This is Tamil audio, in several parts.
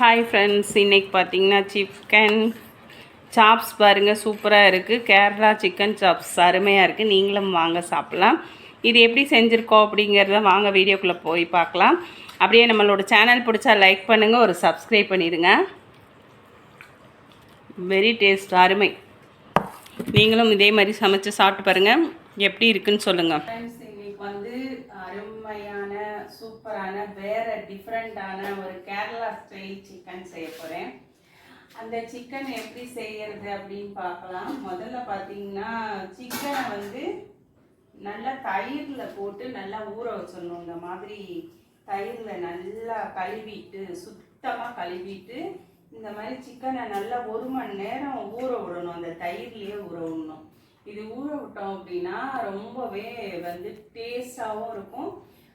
ஹாய் ஃப்ரெண்ட்ஸ் இன்றைக்கி பார்த்தீங்கன்னா சிக்கன் சாப்ஸ் பாருங்கள் சூப்பராக இருக்குது கேரளா சிக்கன் சாப்ஸ் அருமையாக இருக்குது நீங்களும் வாங்க சாப்பிட்லாம். இது எப்படி செஞ்சுருக்கோம் அப்படிங்கிறத வாங்க வீடியோக்குள்ளே போய் பார்க்கலாம். அப்படியே நம்மளோட சேனல் பிடிச்சா லைக் பண்ணுங்கள் ஒரு சப்ஸ்கிரைப் பண்ணிடுங்க. வெரி டேஸ்ட் அருமை. நீங்களும் இதே மாதிரி சமைச்சு சாப்பிட்டு பாருங்கள் எப்படி இருக்குன்னு சொல்லுங்கள் ஃப்ரெண்ட்ஸ் இன்னைக்கு வந்து அருமையான சூப்பரான வேறு டிஃப்ரெண்ட்டான ஒரு கேரளா ஸ்டைல் சிக்கன் செய்ய போகிறேன் அந்த சிக்கன் எப்படி செய்கிறது அப்படின்னு பார்க்கலாம். முதல்ல பார்த்தீங்கன்னா சிக்கனை வந்து நல்லா தயிரில் போட்டு நல்லா ஊற வச்சிடணும். இந்த மாதிரி தயிரில் நல்லா கழுவிட்டு சுத்தமாக கழுவிட்டு இந்த மாதிரி சிக்கனை நல்லா ஒரு மணி நேரம் ஊற விடணும். அந்த தயிர்லேயே ஊற விடணும். இது ஊற விட்டோம் அப்படின்னா ரொம்பவே வந்து டேஸ்டாகவும் இருக்கும்.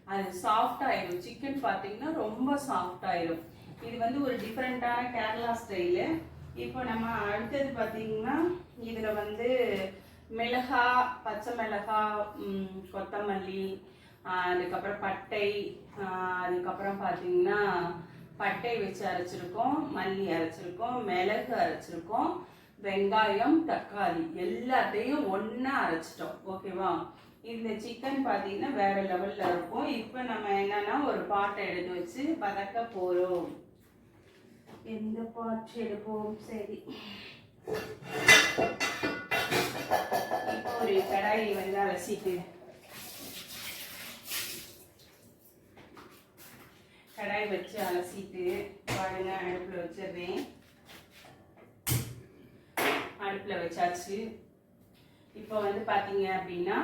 அது சாஃப்ட் ஆயிடும் சிக்கன் பார்த்தீங்கன்னா ரொம்ப சாஃப்ட் ஆயிடும் இது வந்து ஒரு டிஃப்ரெண்ட்டான கேரளா ஸ்டைலு இப்போ நம்ம அடுத்தது பார்த்தீங்கன்னா இதில் வந்து மிளகா பச்சை மிளகா கொத்தமல்லி அதுக்கப்புறம் பட்டை அதுக்கப்புறம் பார்த்தீங்கன்னா பட்டை வச்சு அரைச்சிருக்கோம் மல்லி அரைச்சிருக்கோம் மிளகு அரைச்சிருக்கோம் வெங்காயம் தக்காளி எல்லாத்தையும் ஒன்றா அரைச்சிட்டோம். ஓகேவா இந்த சிக்கன் பார்த்தீங்கன்னா வேற லெவலில் இருக்கும். இப்போ நம்ம என்னன்னா ஒரு பாட்டை எடுத்து வச்சு பதக்க போகிறோம் எந்த பாட்டு எடுப்போம்? சரி. இப்போ ஒரு கடாயி வந்து அலசிட்டு. கடாய் வச்சு அலசிட்டு பாருங்க அடுப்பில் வச்சிடுறேன். அடுப்பில் வச்சாச்சு. இப்போ வந்து பார்த்தீங்க அப்படின்னா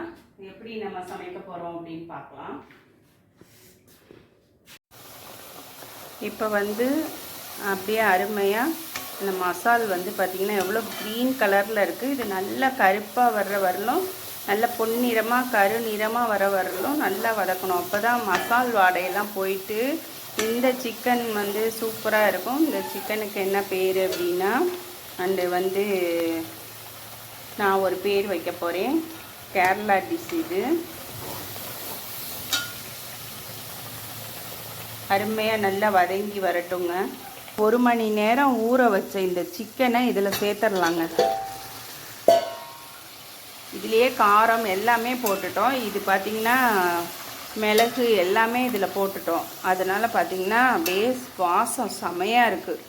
எப்படி நம்ம சமைக்க போகிறோம் அப்படின்னு பார்க்கலாம். இப்போ வந்து அப்படியே அருமையாக இந்த மசால் வந்து பார்த்திங்கன்னா எவ்வளோ க்ரீன் கலரில் இருக்குது இது நல்லா கருப்பாக வர்ற வரலும் நல்ல பொன்னிறமாக கருநிறமாக வர வரலும் நல்லா வதக்கணும். அப்போ தான் மசால் வாடையெல்லாம் போயிட்டு இந்த சிக்கன் வந்து சூப்பராக இருக்கும். இந்த சிக்கனுக்கு என்ன பேர் அப்படின்னா அண்டு வந்து நான் ஒரு பேர் வைக்க போகிறேன் கேரளா டிஷ் இது. அருமையாக நல்லா வதங்கி வரட்டுங்க. ஒரு மணி நேரம் ஊற வச்ச இந்த சிக்கனை இதில் சேர்த்துடலாங்க. இதுலேயே காரம் எல்லாமே போட்டுட்டோம். இது பார்த்திங்கன்னா மிளகு எல்லாமே இதில் போட்டுட்டோம். அதனால் பார்த்திங்கன்னா அப்படியே வாசம் செமையாக இருக்குது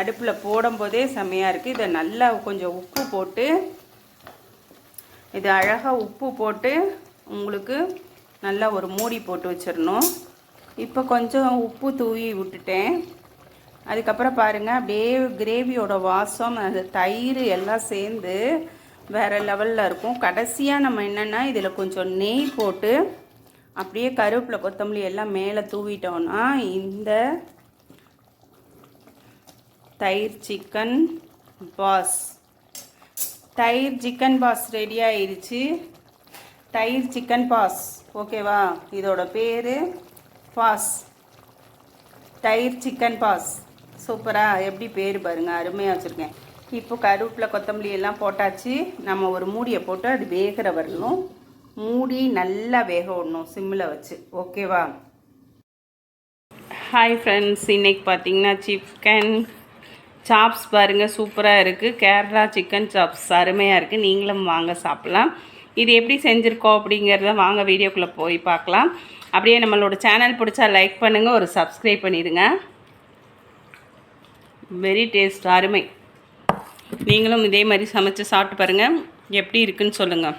அடுப்பில் போடும்போதே செமையாக இருக்குது இதை நல்லா கொஞ்சம் உப்பு போட்டு இது அழகாக உப்பு போட்டு உங்களுக்கு நல்லா ஒரு மூடி போட்டு வச்சிடணும். இப்போ கொஞ்சம் உப்பு தூவி விட்டுட்டேன். அதுக்கப்புறம் பாருங்கள் அப்படியே கிரேவியோட வாசம் அந்த தயிர் எல்லாம் சேர்ந்து வேறு லெவலில் இருக்கும். கடைசியாக நம்ம என்னென்னா இதில் கொஞ்சம் நெய் போட்டு அப்படியே கருவேப்பில் கொத்தமல்லி எல்லாம் மேலே தூவிட்டோம்னா இந்த தயிர் சிக்கன் பாஸ் தயிர் சிக்கன் பாஸ் ரெடி ஆயிடுச்சு தயிர் சிக்கன் பாஸ். ஓகேவா இதோட பேர் பாஸ். தயிர் சிக்கன் பாஸ். சூப்பராக எப்படி பேர் பாருங்கள் அருமையாக வச்சுருக்கேன். இப்போ கருவேப்பிலை கொத்தமல்லி எல்லாம் போட்டாச்சு. நம்ம ஒரு மூடியை போட்டு அது வேகிற வரணும் மூடி நல்லா வேக விடணும் சிம்மில் வச்சு. ஓகேவா ஹாய் ஃப்ரெண்ட்ஸ் இன்றைக்கி பார்த்தீங்கன்னா சிக்கன் சாப்ஸ் பாருங்கள் சூப்பராக இருக்குது கேரளா சிக்கன் சாப்ஸ் அருமையாக இருக்குது நீங்களும் வாங்க சாப்பிட்லாம். இது எப்படி செஞ்சுருக்கோம் அப்படிங்கிறத வாங்க வீடியோக்குள்ளே போய் பார்க்கலாம். அப்படியே நம்மளோட சேனல் பிடிச்சா லைக் பண்ணுங்கள் ஒரு சப்ஸ்கிரைப் பண்ணிடுங்க. வெரி டேஸ்ட் அருமை. நீங்களும் இதே மாதிரி சமைச்சு சாப்பிட்டு பாருங்கள் எப்படி இருக்குன்னு சொல்லுங்கள்